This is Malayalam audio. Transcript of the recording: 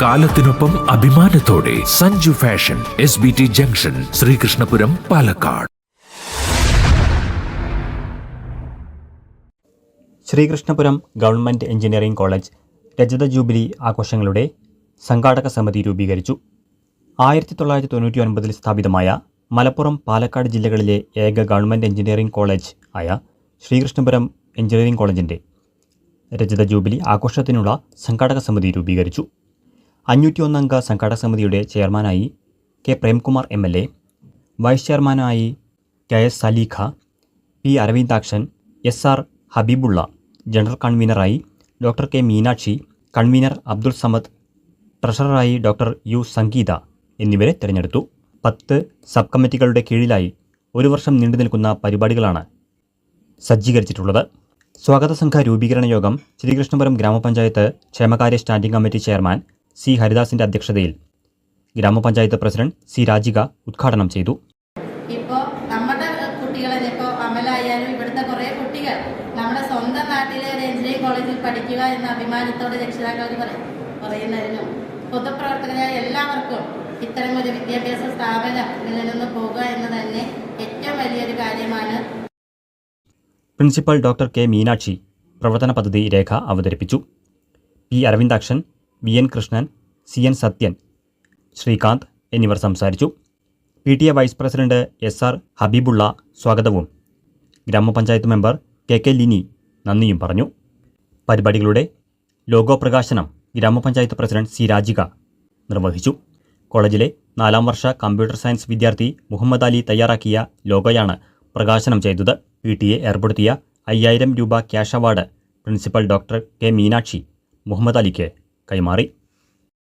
കാലത്തിനൊപ്പം അഭിമാനത്തോടെ Sanju fashion S B T junction Sreekrishnapuram Palakkad. Sreekrishnapuram government engineering college രജത ജൂബിലി ആഘോഷങ്ങളുടെ സംഘാടക സമിതി രൂപീകരിച്ചു. ആയിരത്തി തൊള്ളായിരത്തി തൊണ്ണൂറ്റി ഒൻപതിൽ സ്ഥാപിതമായ മലപ്പുറം പാലക്കാട് ജില്ലകളിലെ ഏക ഗവൺമെന്റ് എഞ്ചിനീയറിംഗ് കോളേജ് ആയ ശ്രീകൃഷ്ണപുരം എഞ്ചിനീയറിംഗ് കോളേജിന്റെ രജത ജൂബിലി ആഘോഷത്തിനുള്ള സംഘാടക സമിതി രൂപീകരിച്ചു. അഞ്ഞൂറ്റി ഒന്നംഗ സംഘാടക സമിതിയുടെ ചെയർമാനായി K Premkumar M L A vice ചെയർമാനായി K S Saleekha P Aravindakshan S R Habibulla general കൺവീനറായി doctor K Meenakshi convener Abdul Samad ട്രഷററായി doctor U Sangeetha എന്നിവരെ തിരഞ്ഞെടുത്തു. പത്ത് സബ് കമ്മിറ്റികളുടെ കീഴിലായി ഒരു വർഷം നീണ്ടു നിൽക്കുന്ന പരിപാടികളാണ് സജ്ജീകരിച്ചിട്ടുള്ളത്. സ്വാഗത സംഘ രൂപീകരണ യോഗം ശ്രീകൃഷ്ണപുരം ഗ്രാമപഞ്ചായത്ത് ക്ഷേമകാര്യ സ്റ്റാൻഡിംഗ് കമ്മിറ്റി ചെയർമാൻ സി ഹരിദാസിന്റെ അധ്യക്ഷതയിൽ ഗ്രാമപഞ്ചായത്ത് പ്രസിഡന്റ് സി രാജിക ഉദ്ഘാടനം ചെയ്തു. ഇപ്പോൾ നമ്മുടെ കുട്ടികളെ ഇപ്പോൾ അമലായാലും ഇവിടുത്തെ കുറേ കുട്ടികൾ നമ്മുടെ സ്വന്തം നാട്ടിലെ ഒരു എഞ്ചിനീയറിംഗ് കോളേജിൽ പഠിക്കുക എന്ന അഭിമാനത്തോടെ രക്ഷിതാക്കൾ പറയും പറയുന്നതിനും പൊതുപ്രവർത്തകരായ എല്ലാവർക്കും ഇത്തരം ഒരു വിദ്യാഭ്യാസ സ്ഥാപനം നിലനിന്ന് പോകുക എന്ന് തന്നെ ഏറ്റവും വലിയൊരു കാര്യമാണ്. പ്രിൻസിപ്പൽ ഡോക്ടർ കെ മീനാക്ഷി പ്രവർത്തന പദ്ധതി രേഖ അവതരിപ്പിച്ചു. P Aravindakshan V N Krishnan C N Sathyan Srikanth എന്നിവർ സംസാരിച്ചു. P T A vice president S R Habeebulla സ്വാഗതവും. ഗ്രാമപഞ്ചായത്ത് മെമ്പർ കെ കെ ലിനി നന്ദിയും പറഞ്ഞു. പരിപാടികളുടെ ലോഗോ പ്രകാശനം ഗ്രാമപഞ്ചായത്ത് പ്രസിഡന്റ് സി രാജിക നിർവഹിച്ചു. കോളേജിലെ നാലാം വർഷ കമ്പ്യൂട്ടർ സയൻസ് വിദ്യാർത്ഥി മുഹമ്മദ് അലി തയ്യാറാക്കിയ ലോഗോയാണ് പ്രകാശനം ചെയ്തത്. പി ടി എ ഏർപ്പെടുത്തിയ അയ്യായിരം രൂപ cash award principal doctor K Meenakshi Muhammad അലിക്ക് കൈമാറി.